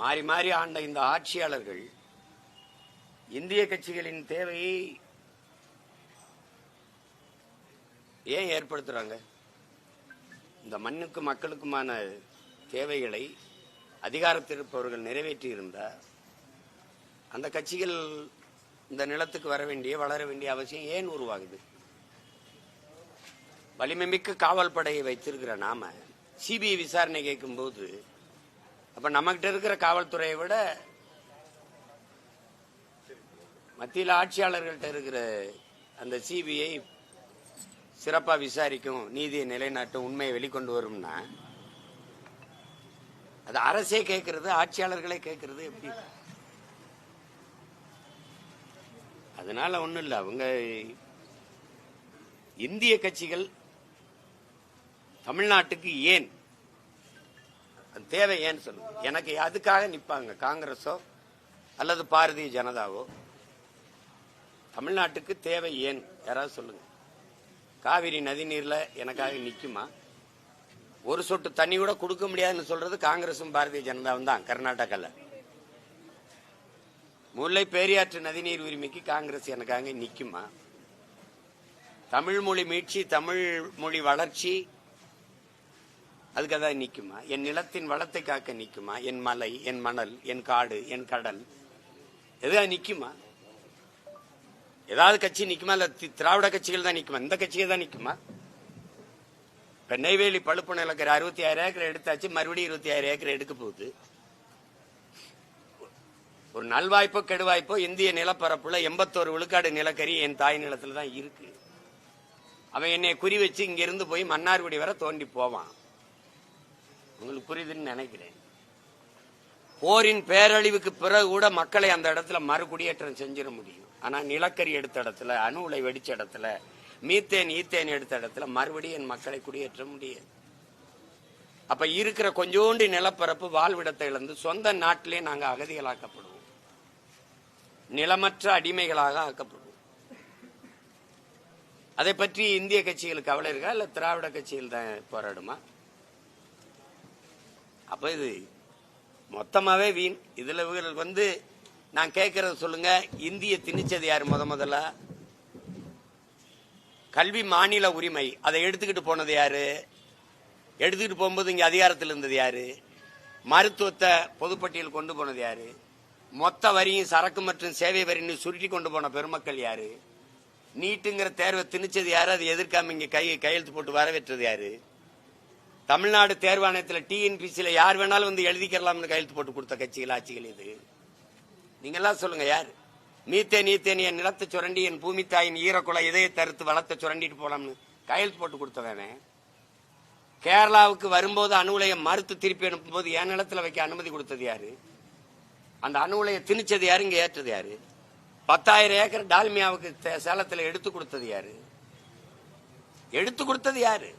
மாறி மாறி ஆண்ட இந்த ஆட்சியாளர்கள் இந்திய கட்சிகளின் தேவையை ஏன் ஏற்படுத்துறாங்க? இந்த மண்ணுக்கு மக்களுக்குமான தேவைகளை அதிகாரத்தில் இருப்பவர்கள் நிறைவேற்றி அந்த கட்சிகள் இந்த நிலத்துக்கு வர வேண்டிய வளர வேண்டிய அவசியம் ஏன் உருவாகுது? வலிமைமிக்க காவல் படையை வைத்திருக்கிற நாம சிபிஐ விசாரணை கேட்கும்போது அப்ப நம்மகிட்ட இருக்கிற காவல்துறையை விட மத்தியில் ஆட்சியாளர்கள்ட்ட இருக்கிற அந்த சிபிஐ சிறப்பா விசாரிக்கும் நீதியை நிலைநாட்டும் உண்மையை வெளிக்கொண்டு வரும்னா அது அரசே கேட்கறது ஆட்சியாளர்களே கேட்கறது எப்படி? அதனால ஒண்ணும் இல்லை. அவங்க இந்திய கட்சிகள் தமிழ்நாட்டுக்கு ஏன் தேவை ஏன்னு சொல்லுங்க. எனக்கு அதுக்காக நிற்பாங்க காங்கிரஸோ அல்லது பாரதிய ஜனதாவோ. தமிழ்நாட்டுக்கு தேவை ஏன்? யாராவது சொல்லுங்க. காவிரி நதிநீரில் எனக்காக நிற்குமா ஒரு சொட்டு தண்ணி கூட கொடுக்க முடியாதுன்னு சொல்றது காங்கிரசும் பாரதிய ஜனதாவும் தான் கர்நாடகாவில் முல்லை பெரியாற்று நதிநீர் உரிமைக்கு காங்கிரஸ் எனக்காக நிற்குமா தமிழ் மொழி மீட்சி தமிழ் மொழி வளர்ச்சி அதுக்கு அதுக்காக நிற்குமா என் நிலத்தின் வளத்தை காக்க நிற்குமா என் மலை என் மணல் என் காடு என் கடல். எதா நிற்குமா ஏதாவது கட்சி நிற்குமா இல்ல திராவிட கட்சிகள் தான் நிற்குமா இந்த கட்சிகள் தான் நிற்குமா இப்ப நெய்வேலி பழுப்பு நிலக்கிற அறுபத்தி ஆயிரம் ஏக்கர் எடுத்தாச்சு. மறுபடியும் இருபத்தி ஆயிரம் ஏக்கர் எடுக்க போகுது. ஒரு நல்வாய்ப்போ கெடுவாய்ப்போ இந்திய நிலப்பரப்புல எண்பத்தோரு விழுக்காடு நிலக்கரி என் தாய் நிலத்துல தான் இருக்கு. அவன் என்னை குறி வச்சு இங்க இருந்து போய் மன்னார்குடி வரை தோண்டி போவான். உங்களுக்கு புரியுதுன்னு நினைக்கிறேன். போரின் பேரழிவுக்கு பிறகு கூட மக்களை அந்த இடத்துல மறுகுடியேற்றம் செஞ்சிட முடியும். ஆனா நிலக்கரி எடுத்த இடத்துல அணு உலை வெடிச்ச இடத்துல மீத்தேன் ஈத்தேன் எடுத்த இடத்துல மறுபடியும் என் மக்களை குடியேற்ற முடியாது. அப்ப இருக்கிற கொஞ்சோண்டு நிலப்பரப்பு வாழ்விடத்தை இழந்து சொந்த நாட்டிலே நாங்கள் அகதிகளாக்கப்படுவோம். நிலமற்ற அடிமைகளாக ஆக்கப்படுவோம். அதை பற்றி இந்திய கட்சிகளுக்கு கவலை இருக்கா? இல்ல திராவிட கட்சிகள் தான் போராடுமா? அப்போ இது மொத்தமாகவே வீண். இதில் இவர்களுக்கு வந்து நான் கேட்கறத சொல்லுங்க. இந்திய திணிச்சது யார் முத முதல்ல? கல்வி மாநில உரிமை. அதை எடுத்துக்கிட்டு போனது யாரு? எடுத்துக்கிட்டு போகும்போது இங்கே அதிகாரத்தில் இருந்தது யாரு? மருத்துவத்தை பொதுப்பட்டியல் கொண்டு போனது யாரு? மொத்த வரியும் சரக்கு மற்றும் சேவை வரின்னு சுருட்டி கொண்டு போன பெருமக்கள் யாரு? நீட்டுங்கிற தேர்வை திணிச்சது யாரு? அதை எதிர்க்காம இங்கே கை கையெழுத்து போட்டு வரவேற்றது யாரு? தமிழ்நாடு தேர்வாணையத்தில் டிஎன்பிசியில் யார் வேணாலும் வந்து எழுதிக்கலாம்னு கையெழுத்து போட்டு கொடுத்த கட்சிகள் ஆட்சிகள் இது. நீங்கள்லாம் சொல்லுங்க யார்? மீத்தே நீத்தேன் என் நிலத்தை சுரண்டி என் பூமி தாயின் ஈரக்குலை இதய தருத்து வளத்தை சுரண்டிட்டு போலாம்னு கையெழுத்து போட்டு கொடுத்தவன் கேரளாவுக்கு வரும்போது அணு உலையை மறுத்து திருப்பி அனுப்பும்போது என் நிலத்தில் வைக்க அனுமதி கொடுத்தது யாரு? அந்த அணு உலையை திணிச்சது யாரு இங்கே ஏற்றது யாரு? பத்தாயிரம் ஏக்கர் டால்மியாவுக்கு சேலத்தில் எடுத்து கொடுத்தது யாரு? எடுத்து கொடுத்தது யாரு?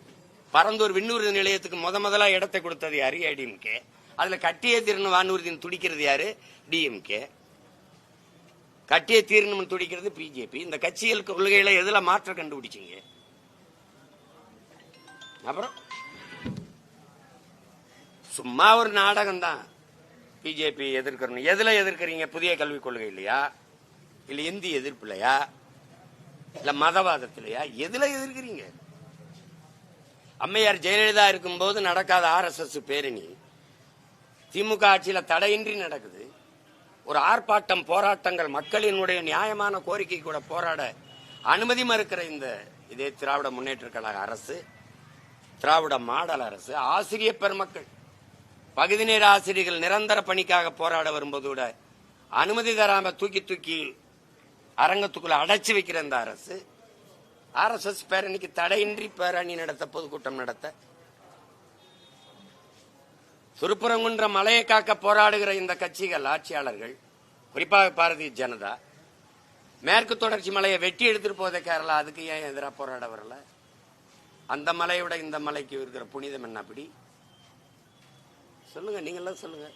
பரந்தூர் விண்ணூர்தி நிலையத்துக்கு முத முதலா இடத்தை கொடுத்தது யாரு? ஏடிஎம்கே அதுல கட்டிய தீரணும் வானூர்தின்னு துடிக்கிறது யாரு? டிஎம்கே கட்டிய தீரணும்னு துடிக்கிறது பிஜேபி இந்த கட்சிகள் கொள்கையில எதுல மாற்றம் கண்டுபிடிச்சீங்க? அப்புறம்? சும்மா ஒரு நாடகம் தான் பிஜேபி எதிர்க்கணும் எதுல எதிர்க்கிறீங்க? புதிய கல்விக் கொள்கை இல்லையா இல்ல இந்தி எதிர்ப்பு இல்லையா இல்ல மதவாதத்திலையா? எதுல எதிர்க்கிறீங்க? அம்மையார் ஜெயலலிதா இருக்கும்போது நடக்காத ஆர்எஸ்எஸ் பேரணி திமுக ஆட்சியில் தடையின்றி நடக்குது. ஒரு ஆர்ப்பாட்டம் போராட்டங்கள் மக்களினுடைய நியாயமான கோரிக்கை கூட போராட அனுமதி மறுக்கிற இந்த இதே திராவிட முன்னேற்ற கழக அரசு திராவிட மாடல் அரசு ஆசிரிய பெருமக்கள் பகுதி நேர ஆசிரியர்கள் நிரந்தர பணிக்காக போராட வரும்போது கூட அனுமதி தராம தூக்கி தூக்கி அரங்கத்துக்குள்ள அடைச்சி வைக்கிற இந்த அரசு ஆர்எஸ்எஸ் பேரணிக்கு தடையின்றி பேரணி நடத்த பொதுக்கூட்டம் நடத்த. திருப்பரங்குன்ற மலையை காக்க போராடுகிற இந்த கட்சிகள் ஆட்சியாளர்கள் குறிப்பாக பாரதிய ஜனதா மேற்கு தொடர்ச்சி மலையை வெட்டி எடுத்துட்டு போதே கேரளா அதுக்கு ஏன் எதிராக போராட வரல? அந்த மலையோட இந்த மலைக்கு இருக்கிற புனிதம் என்ன அப்படி? சொல்லுங்க நீங்களாம் சொல்லுங்க.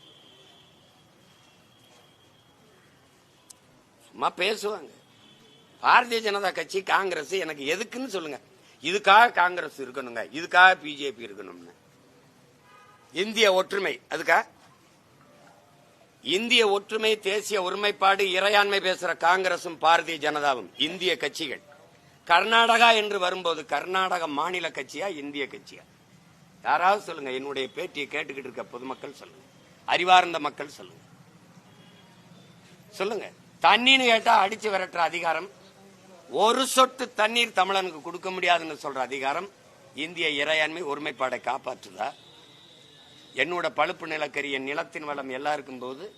சும்மா பேசுவாங்க. பாரதிய ஜனதா கட்சி காங்கிரஸ் எனக்கு எதுக்குன்னு சொல்லுங்க. இதுக்காக காங்கிரஸ் இருக்கணுங்க. இதுக்காக பிஜேபி இருக்கணும்னு. இந்திய ஒற்றுமை அதுக்கா? இந்திய ஒற்றுமை தேசிய ஒருமைப்பாடு இறையாண்மை பேசுற காங்கிரசும் பாரதிய ஜனதாவும் இந்திய கட்சிகள். கர்நாடகா என்று வரும்போது கர்நாடக மாநில கட்சியா இந்திய கட்சியா? யாராவது சொல்லுங்க. என்னுடைய பேட்டியை கேட்டுக்கிட்டு இருக்க பொதுமக்கள் சொல்லுங்க. அறிவார்ந்த மக்கள் சொல்லுங்க. சொல்லுங்க. தண்ணின்னு கேட்டா அடிச்சு விரட்டுற அதிகாரம் ஒரு சொட்டு தண்ணீர் தமிழனுக்கு கொடுக்க முடியாதுன்னு சொல்ற அதிகாரம் இந்திய இறையாண்மை ஒருமைப்பாடை காப்பாற்றுதா? என்னோட பழுப்பு நிலக்கரி என் நிலத்தின் வளம் எல்லாம் போது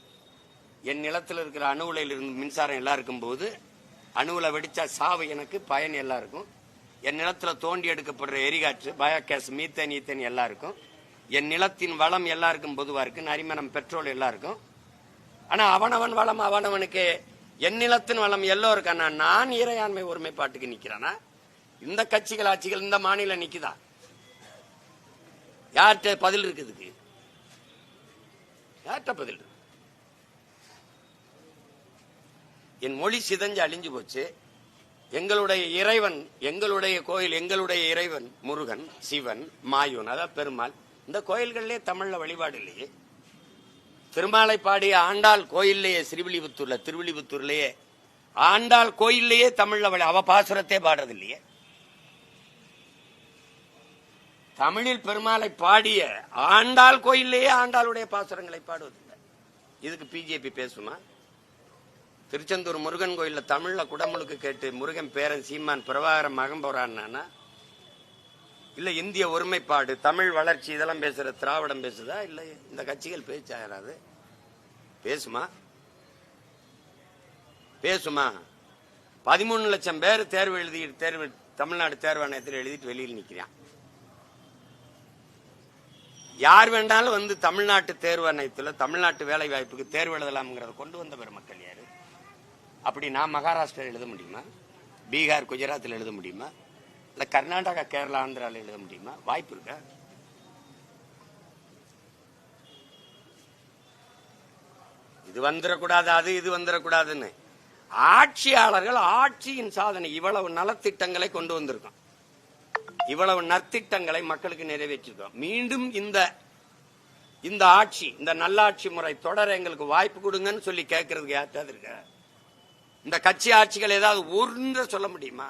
என் நிலத்தில் இருக்கிற அணு இருந்து மின்சாரம் எல்லாம் போது அணுவில் வெடிச்சா சாவு எனக்கு பயன் எல்லாம் இருக்கும் என் நிலத்தில் தோண்டி எடுக்கப்படுற எரிகாற்று பயோகேஸ் மீத்தேன் ஈத்தேன் எல்லாருக்கும். என் நிலத்தின் வளம் எல்லாருக்கும் பொதுவாக இருக்கு நரிமணம் பெட்ரோல் எல்லாருக்கும். ஆனால் அவனவன் வளம் அவனவனுக்கு என் நிலத்தின் வளம் எல்லோருக்கான நான் இறையாண்மை ஒருமைப்பாட்டுக்கு நிக்கிறானா? இந்த கட்சிகள் ஆட்சிகள் இந்த மாநிலம் நிக்குதா? யார்கிட்ட பதில் இருக்குதுக்கு யார்கிட்ட பதில் இருக்கு? என் மொழி சிதஞ்சு அழிஞ்சு போச்சு. எங்களுடைய இறைவன் எங்களுடைய கோயில் எங்களுடைய இறைவன் முருகன் சிவன் மாயூன் அதான் பெருமாள் இந்த கோயில்கள்லேயே தமிழ்ல வழிபாடு இல்லையே. திருமாலை பாடிய ஆண்டாள் கோயில்லையே ஸ்ரீவில்லிபுத்தூர்ல திருவில்லிபுத்தூர்லயே ஆண்டாள் கோயில்லையே தமிழ்ல அவ பாசுரத்தே பாடுறது இல்லையே தமிழில் பெருமாளை பாடிய ஆண்டாள் கோயில்லையே ஆண்டாளுடைய பாசுரங்களை பாடுவதில்லை. இதுக்கு பிஜேபி பேசுமா? திருச்செந்தூர் முருகன் கோயில்ல தமிழ்ல குடமுழுக்கு கேட்டு முருகன் பேரன் சீமான் பிரபாகரம் மகன் போறான்னா இல்ல இந்திய ஒருமைப்பாடு தமிழ் வளர்ச்சி இதெல்லாம் பேசுற திராவிடம் பேசுதா? இல்ல இந்த கட்சிகள் பேச்சா பேசுமா? பேசுமா? பதிமூணு லட்சம் பேர் தேர்வு எழுதி தேர்வு தமிழ்நாடு தேர்வாணையத்தில் எழுதிட்டு வெளியில் நிக்கிறான். யார் வேண்டாலும் வந்து தமிழ்நாட்டு தேர்வாணையத்தில் தமிழ்நாட்டு வேலை வாய்ப்புக்கு தேர்வு எழுதலாம்ங்கிறத கொண்டு வந்த பெருமக்கள் யாரு? அப்படி நான் மகாராஷ்டிரா எழுத முடியுமா? பீகார் குஜராத்தில் எழுத முடியுமா? இல்ல கர்நாடகா கேரளா ஆந்திரால எழுத முடியுமா? வாய்ப்பு இருக்கா? இது வந்துடக்கூடாது அது இது வந்துடக்கூடாதுன்னு ஆட்சியாளர்கள் ஆட்சியின் சாதனை இவ்வளவு நலத்திட்டங்களை கொண்டு வந்திருக்கோம். இவ்வளவு நற்திட்டங்களை மக்களுக்கு நிறைவேற்றிருக்கோம். மீண்டும் இந்த இந்த ஆட்சி இந்த நல்லாட்சி முறை தொடர எங்களுக்கு வாய்ப்பு கொடுங்கன்னு சொல்லி கேட்கறதுக்கு யார்ட்டாவது இருக்க? இந்த கட்சி ஆட்சிகள் ஏதாவது ஒன்று சொல்ல முடியுமா?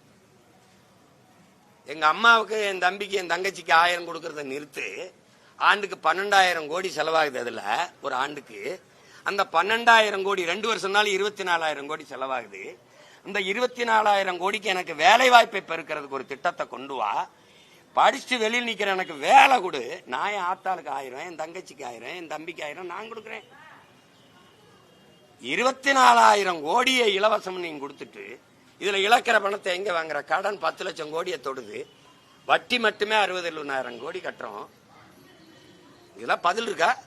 எங்க அம்மாவுக்கு என் தம்பிக்கு என் தங்கச்சிக்கு ஆயிரம் கொடுக்கறத நிறுத்து ஆண்டுக்கு பன்னெண்டாயிரம் கோடி செலவாகுது அதுல ஒரு ஆண்டுக்கு. அந்த பன்னெண்டாயிரம் கோடி ரெண்டு வருஷம்னாலும் இருபத்தி நாலாயிரம் கோடி செலவாகுது. இந்த இருபத்தி நாலாயிரம் கோடிக்கு எனக்கு வேலை வாய்ப்பை பெருக்கிறதுக்கு ஒரு திட்டத்தை கொண்டு வா. படிச்சுட்டு வெளியில் நிக்கிற எனக்கு வேலை கொடு. நான் என் ஆத்தாளுக்கு ஆயிரம் என் தங்கச்சிக்கு ஆயிரம் என் தம்பிக்கு ஆயிரம் நான் கொடுக்குறேன். இருபத்தி நாலாயிரம் கோடியை இலவசம் நீங்க கொடுத்துட்டு இதுல இழக்கிற பணத்தை எங்க வாங்குற? கடன் பத்து லட்சம் கோடியை தொடுது. வட்டி மட்டுமே அறுபது எழுபதாயிரம் கோடி கட்டுறோம். இதெல்லாம் பதில் இருக்கா?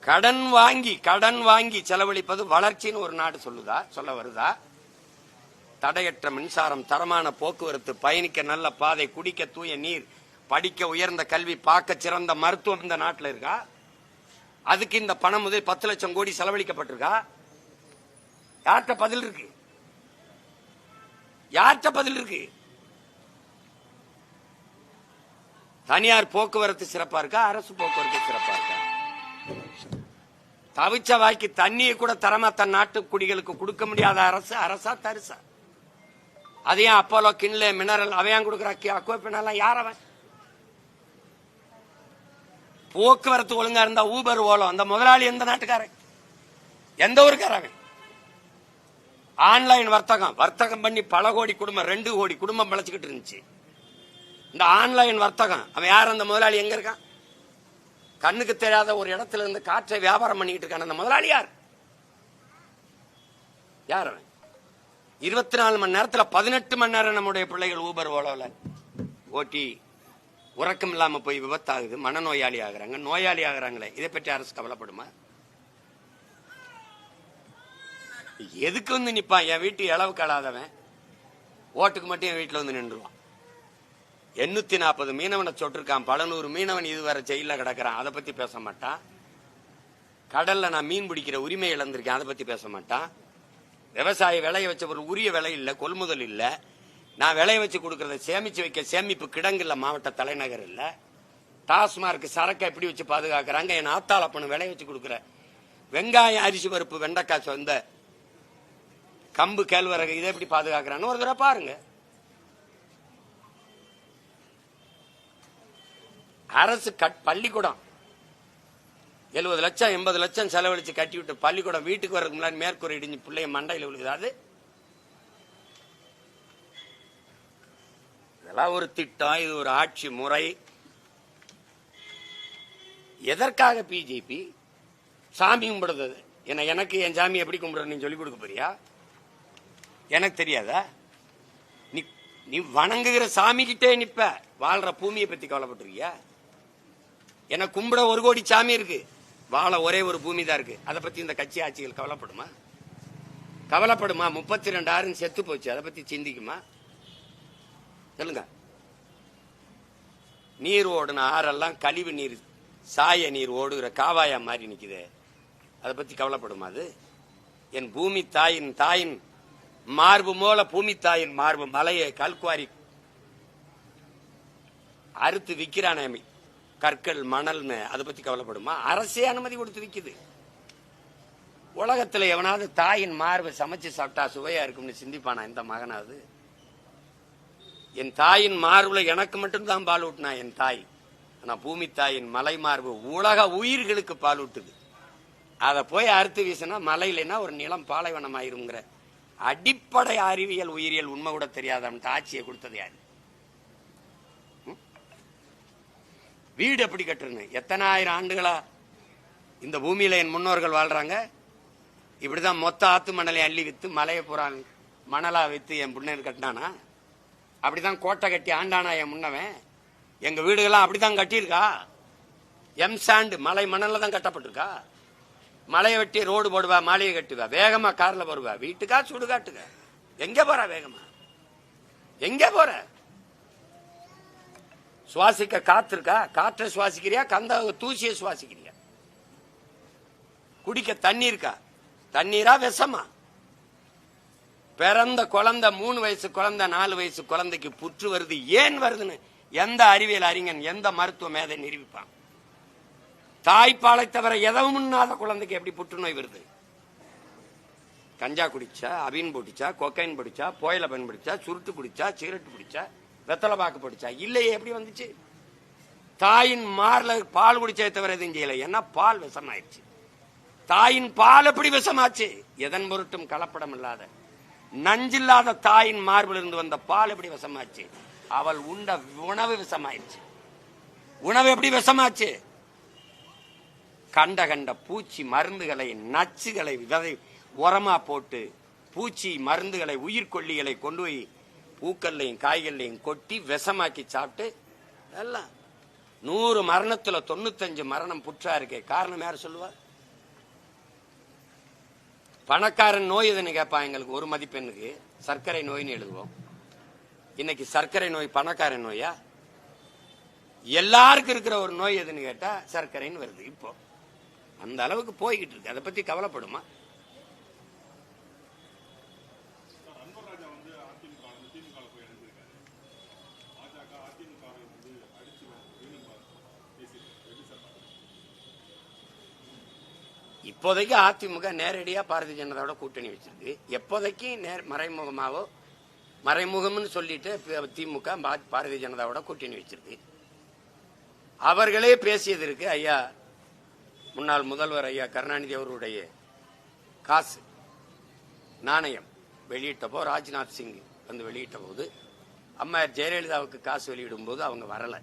கடன் வாங்கி கடன் வாங்கி செலவழிப்பது வளர்ச்சின்னு ஒரு நாடு சொல்லுதா? சொல்ல வருதா? தடையற்ற மின்சாரம் தரமான போக்குவரத்து பயணிக்க நல்ல பாதை குடிக்க தூய நீர் படிக்க உயர்ந்த கல்வி பார்க்க சிறந்த மருத்துவம் இந்த நாட்டில் இருக்கா? அதுக்கு இந்த பணம் முதல் பத்து லட்சம் கோடி செலவழிக்கப்பட்டிருக்கா? யார்கிட்ட பதில் இருக்கு? யார்கிட்ட பதில் இருக்கு? தனியார் போக்குவரத்து சிறப்பா இருக்கா? அரசு போக்குவரத்து சிறப்பா இருக்கா? தவிச்ச வாய்க்கு தண்ணியை கூட தரமா தன் நாட்டு குடிகளுக்கு கொடுக்க முடியாத அரசு அரசா தரிசா? அதையும் அப்போலோ கிண்ல மினரல் அவையான் கொடுக்குற அக்குவப்பினெல்லாம் யார் அவன்? போக்குவரத்து ஒழுங்கா இருந்தா ஊபர் ஓலம் அந்த முதலாளி எந்த நாட்டுக்காரன்? எந்த ஊருக்காரன் ஆன்லைன் வர்த்தகம். வர்த்தகம் பண்ணி பல கோடி குடும்பம் ரெண்டு கோடி குடும்பம் பிழைச்சிக்கிட்டு இருந்துச்சு. இந்த ஆன்லைன் வர்த்தகம் அவன் யார்? அந்த முதலாளி எங்க இருக்கான்? கண்ணுக்கு தெரியாத ஒரு இடத்துல இருந்து காற்றை வியாபாரம் பண்ணிக்கிட்டு இருக்கான். அந்த முதலாளி யார்? யார் அவன்? இருபத்தி நாலு மணி நேரத்தில் பதினெட்டு மணி நேரம் நம்முடைய பிள்ளைகள் ஊபர் ஓடவில் ஓட்டி உறக்கம் இல்லாமல் போய் விபத்தாகுது. மனநோயாளி ஆகிறாங்க. நோயாளி ஆகிறாங்களே. இதை பற்றி அரசு கவலைப்படுமா? எதுக்கு வந்து நிப்பான்? என் வீட்டு இளவு கடாதவன். ஓட்டுக்கு மட்டும் என் வீட்டுல வந்து நின்றுவான். எண்ணூத்தி நாற்பது மீனவனை சொட்டிருக்கான். பல நூறு மீனவன் இதுவரை ஜெயில கிடக்கிறான். அதை பத்தி பேச மாட்டான். கடல்ல நான் மீன் பிடிக்கிற உரிமை இழந்திருக்கேன். அதை பத்தி பேச மாட்டான். விவசாய விளைய வச்ச ஒரு உரிய விலை இல்ல கொள்முதல் இல்ல. நான் விளைய வச்சு கொடுக்கறத சேமிச்சு வைக்க சேமிப்பு கிடங்குல மாவட்ட தலைநகர் இல்ல. டாஸ்மார்க் சரக்கை எப்படி வச்சு பாதுகாக்கிறாங்க. என் ஆத்தாள பணம் விளைய வச்சு கொடுக்குற. வெங்காயம் அரிசி பருப்பு வெண்டைக்காய் சொந்த கம்பு கேழ்வரகு இதை எப்படி பாதுகாக்கிறான்னு ஒரு தடவை பாருங்க. அரசு கட் பள்ளிக்கூடம். எழுபது லட்சம் எண்பது லட்சம் செலவழிச்சு கட்டி விட்டு பள்ளிக்கூடம் வீட்டுக்கு வரதுக்கு முன்னாடி மேற்கூரை இடிஞ்சு பிள்ளைய மண்டையில் விழுகுது அது. இதெல்லாம் ஒரு திட்டம் இது ஒரு ஆட்சி முறை. எதற்காக பிஜேபி சாமி கும்பிடுறது? என்ன எனக்கு என் சாமி எப்படி கும்பிடுறேன்னு சொல்லி சொல்லிக் கொடுக்க போறியா? எனக்கு தெரியாதா? நீ நீ வணங்குகிற சாமி கிட்டே நிப்ப. வாழ்ற பூமியை பத்தி கவலைப்பட்டிருக்கியா? என கும்பிட ஒரு கோடி சாமி இருக்கு. வாழ ஒரே ஒரு பூமி தான் இருக்கு. அதை பத்தி இந்த கட்சி ஆட்சிகள் கவலைப்படுமா? கவலைப்படுமா? முப்பத்தி ரெண்டாயிரம் செத்து போச்சு. அதை பத்தி சிந்திக்குமா? சொல்லுங்க. நீர் ஓடுன ஆறெல்லாம் கழிவு நீர் சாய நீர் ஓடுகிற காவாயா மாதிரி நிக்குதே. அதை பத்தி கவலைப்படுமா அது? என் பூமி தாயின் தாயின் மார்பு மூல பூமி தாயின் மார்பு மலையை கல்குவாரி அறுத்து விக்கிறானே கற்கள் மணல்னு அதை பத்தி கவலைப்படுமா? அரசே அனுமதி கொடுத்து விக்குது. உலகத்துல எவனாவது தாயின் மார்பை சமைச்சு சாப்பிட்டா சுவையா இருக்கும்னு சிந்திப்பானா இந்த மகனாவது? என் தாயின் மார்புல எனக்கு மட்டும்தான் பால் ஊட்டினா என் தாய்? ஆனா பூமி தாயின் மலை மார்பு உலக உயிர்களுக்கு பால் ஊட்டுது. அதை போய் அறுத்து வீசினா மலை ஒரு நிலம் பாலைவனம் ஆயிருங்கிற அடிப்படை அறிவியல் உயிரியல் உண்மை கூட தெரியாதவன் ஆட்சியை கொடுத்தது யாரு? ம்? வீடு எப்படி கட்டுறது? எத்தனை ஆயிரம் ஆண்டுகளா இந்த பூமியில என் முன்னோர்கள் வாழ்றாங்க? இப்படிதான் மொத்த ஆத்து மணலை அள்ளி வித்து மலையை புறான் மணலா வித்து என் புண்ணர் கட்டினானா? அப்படிதான் கோட்டை கட்டி ஆண்டானா என் முன்னவன்? எங்க வீடுகள்லாம் அப்படிதான் கட்டியிருக்கா? எம் சாண்டு மலை மணல்ல தான் கட்டப்பட்டிருக்கா? மலையை வெட்டி ரோடு போடுவா மாலையை கட்டுவா வேகமா கார்ல போடுவா வீட்டுக்கா சுடுகாட்டுக்க. எங்க போற வேகமா? எங்க போற? சுவாசிக்க காத்து இருக்கா காற்றை சுவாசிக்கிறியா? கந்த தூசியை சுவாசிக்கிறியா? குடிக்க தண்ணி இருக்கா தண்ணீரா விஷமா? பிறந்த குழந்தை மூணு வயசு குழந்தை நாலு வயசு குழந்தைக்கு புற்று வருது. ஏன் வருதுன்னு எந்த அறிவியல் அறிஞன் எந்த மருத்துவ மேதை நிரூபிப்பான்? தாய்ப்பாலை தவிர எதவும் உண்ணாத குழந்தைக்கு எப்படி புற்றுநோய் வருது? கஞ்சா குடிச்சா அபீன் பிடிச்சா கொக்கைன் பிடிச்சா புயல பயன்படுத்தா சுருட்டு பிடிச்சா சிகரெட் பிடிச்சா வெத்தலை பாக்கு பிடிச்சா இல்லையே எப்படி வந்துச்சு? தாயின் மார்ல பால் குடிச்சே தவிர எதுவும் செய்யல. ஏன்னா பால் விஷமாயிருச்சு தாயின் பால் எப்படி விஷமாச்சு? எதன் பொருட்டும் கலப்படம் இல்லாத. நஞ்சில்லாத தாயின் மார்பில் இருந்து வந்த பால் எப்படி விஷமாச்சு? அவள் உண்ட உணவு விஷமாயிருச்சு உணவு எப்படி விஷமாச்சு? கண்ட கண்ட பூச்சி மருந்துகளை நச்சுகளை விதை உரமா போட்டு பூச்சி மருந்துகளை உயிர்கொல்லிகளை கொண்டு போய் பூக்கள்லையும் காய்கள்லையும் கொட்டி விஷமாக்கி சாப்பிட்டு எல்லாம். நூறு மரணத்துல தொண்ணூத்தஞ்சு மரணம் புற்றா இருக்கே காரணம் யார் சொல்லுவா? பணக்காரன் நோய் எதுன்னு கேட்பான் எங்களுக்கு ஒரு மதிப்பெண்ணுக்கு சர்க்கரை நோய்னு எழுதுவோம். இன்னைக்கு சர்க்கரை நோய் பணக்காரன் நோயா? எல்லாருக்கும் இருக்கிற ஒரு நோய் எதுன்னு கேட்டா சர்க்கரைன்னு வருது. இப்போ. அந்த அளவுக்கு போய்கிட்டு இருக்கு. அதை பத்தி கவலைப்படுமா? இப்போதைக்கு அதிமுக நேரடியா பாரதிய ஜனதாவோட கூட்டணி வச்சிருக்கு. எப்போதைக்கு நேர் மறைமுகமாவோ மறைமுகம்னு சொல்லிட்டு திமுக பாரதிய ஜனதாவோட கூட்டணி வச்சிருக்கு. அவர்களே பேசியது இருக்கு ஐயா. முன்னாள் முதல்வர் ஐயா கருணாநிதி அவருடைய காசு நாணயம் வெளியிட்டப்போ ராஜ்நாத் சிங் வந்து வெளியிட்ட போது அம்மா ஜெயலலிதாவுக்கு காசு வெளியிடும் போது அவங்க வரல.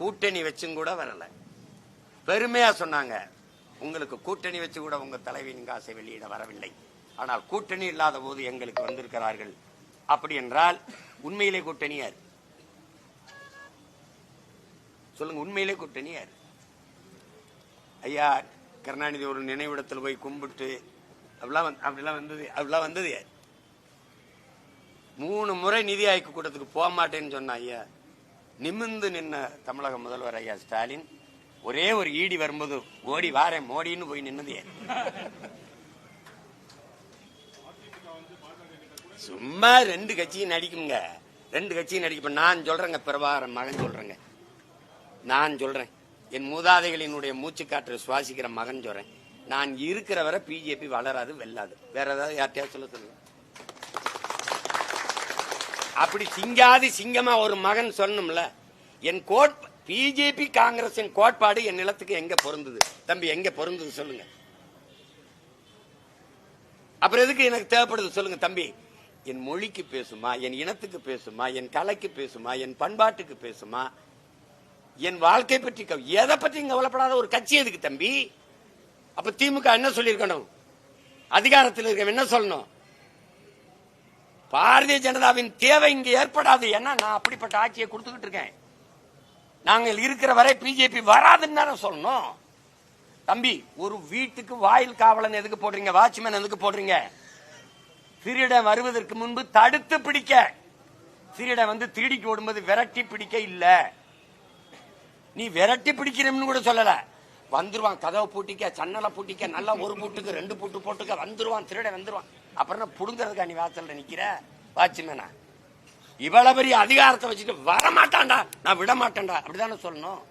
கூட்டணி வச்சும் கூட வரல. பெருமையா சொன்னாங்க உங்களுக்கு கூட்டணி வச்சு கூட உங்க தலைவியின் காசை வெளியிட வரவில்லை. ஆனால் கூட்டணி இல்லாத போது எங்களுக்கு வந்திருக்கிறார்கள். அப்படி என்றால் உண்மையிலே கூட்டணி யார் சொல்லுங்க உண்மையிலே கூட்டணி யார் ஐயா கருணாநிதி ஒரு நினைவிடத்தில் போய் கும்பிட்டு அப்படிலாம் வந்து- அப்படிலாம் வந்தது அப்படிலாம் வந்தது மூணு முறை நிதி ஆய்வு கூட்டத்துக்கு போக மாட்டேன்னு சொன்ன ஐயா நிமிர்ந்து நின்ன தமிழக முதல்வர் ஐயா ஸ்டாலின் ஒரே ஒரு ஈடி வரும்போது ஓடி வாரேன் மோடின்னு போய் நின்னது சும்மா ரெண்டு கட்சியும் நடிக்குங்க. ரெண்டு கட்சியும் நடிக்க நான் சொல்றேங்க பிரபாகரன் மகன் சொல்றேங்க. நான் சொல்றேன். என் மூதாதைகளினுடைய மூச்சு காற்று சுவாசிக்கிற மகன் சொல்றேன். நான் இருக்கிற வரை பிஜேபி வளராது வெல்லாது. வேற ஏதாவது யார்கிட்டயா சொல்ல சொல்லுங்க. அப்படி சிங்காதி சிங்கமா ஒரு மகன் சொல்லணும்ல. என் கோட் பிஜேபி காங்கிரசின் கோட்பாடு என் நிலத்துக்கு எங்க பொருந்தது? தம்பி எங்க பொருந்தது சொல்லுங்க. அப்புறம் எதுக்கு எனக்கு தேவைப்படுது சொல்லுங்க தம்பி? என் மொழிக்கு பேசுமா என் இனத்துக்கு பேசுமா என் கலைக்கு பேசுமா என் பண்பாட்டுக்கு பேசுமா? என் வாழ்க்கை பற்றி எதை பற்றி கவலைப்படாத ஒரு கட்சி எதுக்கு தம்பி? அப்ப திமுக என்ன சொல்லியிருக்கணும்? அதிகாரத்தில் இருக்க என்ன சொல்லணும்? பாரதிய ஜனதாவின் தேவை இங்க ஏற்படாது. ஏன்னா நான் அப்படிப்பட்ட ஆட்சியை கொடுத்துக்கிட்டு இருக்கேன். நாங்கள் இருக்கிற வரை பிஜேபி வராதுன்னு தானே சொல்லணும். தம்பி ஒரு வீட்டுக்கு வாயில் காவலன் எதுக்கு போடுறீங்க? வாட்ச்மேன் எதுக்கு போடுறீங்க? திருடன் வருவதற்கு முன்பு தடுத்து பிடிக்க. திருடன் வந்து திருடிக்கு ஓடும்போது விரட்டி பிடிக்க இல்லை. நீ விரட்டி பிடிக்கிறேன்னு கூட சொல்லல. வந்துருவான் கதவை பூட்டிக்க சன்னலை பூட்டிக்க நல்லா ஒரு பூட்டுக்கு ரெண்டு பூட்டு போட்டுக்க வந்துருவான் திருட வந்துருவான். அப்புறம் என்ன புடுங்கறதுக்கா நீ வாசல்ல நிக்கிற? வாட்ச்மேனா? இவ்வளவு பெரிய அதிகாரத்தை வச்சுட்டு வரமாட்டான்டா. நான் விட மாட்டேன்டா அப்படிதானே சொல்லணும்.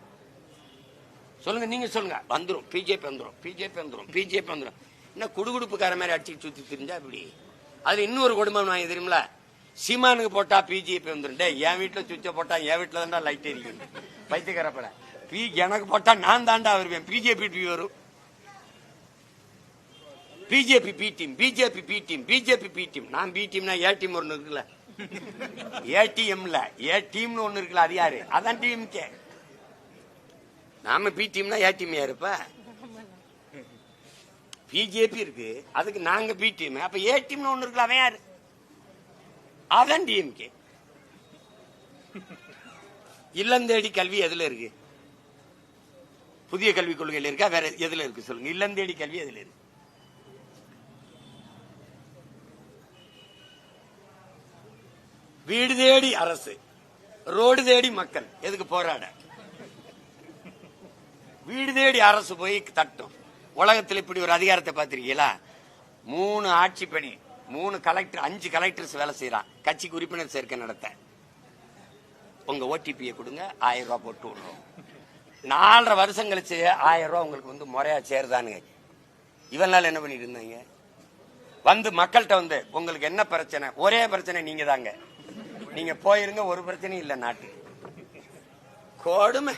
சொல்லுங்க நீங்க சொல்லுங்க. வந்துடும் பிஜேபி வந்துடும் பிஜேபி வந்துரும். பிஜேபி வந்துடும் என்ன குடுகுடுப்புக்கார மாதிரி அடிச்சு சுத்தி திரிஞ்சா இப்படி? அதுல இன்னொரு குடும்பம் நான் தெரியுமில சீமானுக்கு போட்டா பிஜிபி வந்துரும். என் வீட்டுல சுவிட்ச போட்டா என் வீட்டுல தான்டா லைட் எரியும் பைத்தியக்காரப்பட. பி எனக்கு போட்டா நான் தாண்டா வருவேன். பிஜேபி பி வரும். BJP B team BJP B team BJP B team. நான் பி டீம்னா ஏ டீம் ஒன்னு இருக்குல்ல. ஏடிஎம்ல ஏ டீம்னு ஒன்னு இருக்குல்ல அது யாரு? அதான் டீம் கே நாம பி டீம்னா ஏ டீம் யாருப்ப பிஜேபி இருக்கு. அதுக்கு நாங்க பி டீம். அப்ப ஏ டீம்னு ஒன்று இருக்குல்ல அவன் யாரு? அதான் டிஎம்கே இல்லம் தேடி கல்வி எதுல இருக்கு? புதிய கல்விக் கொள்கையில் இருக்கா? வேற எதுல இருக்கு சொல்லுங்க. இல்லம் தேடி கல்வி எதுல இருக்கு? வீடு தேடி அரசு ரோடு தேடி மக்கள். எதுக்கு போராட? வீடு தேடி அரசு போய் தட்டும். உலகத்தில் இப்படி ஒரு அதிகாரத்தை பார்த்திருக்கீங்களா? மூணு ஆட்சி பணி. மூணு கலெக்டர் அஞ்சு கலெக்டர்ஸ் வேலை செய்யறான் கட்சிக்கு உறுப்பினர் சேர்க்கை நடத்த. உங்க ஓடிபியை கொடுங்க ஆயிரம் ரூபாய் போட்டு விடுறோம். நாலரை வருஷம் கழிச்சு ஆயிரம் ரூபாய் உங்களுக்கு வந்து முறையா சேருதானுங்க. இவனால நாள் என்ன பண்ணிட்டு இருந்தாங்க? வந்து மக்கள்கிட்ட வந்து உங்களுக்கு என்ன பிரச்சனை? ஒரே பிரச்சனை நீங்க தாங்க நீங்க போயிருங்க ஒரு பிரச்சனையும் இல்லை நாட்டு. கொடுமை.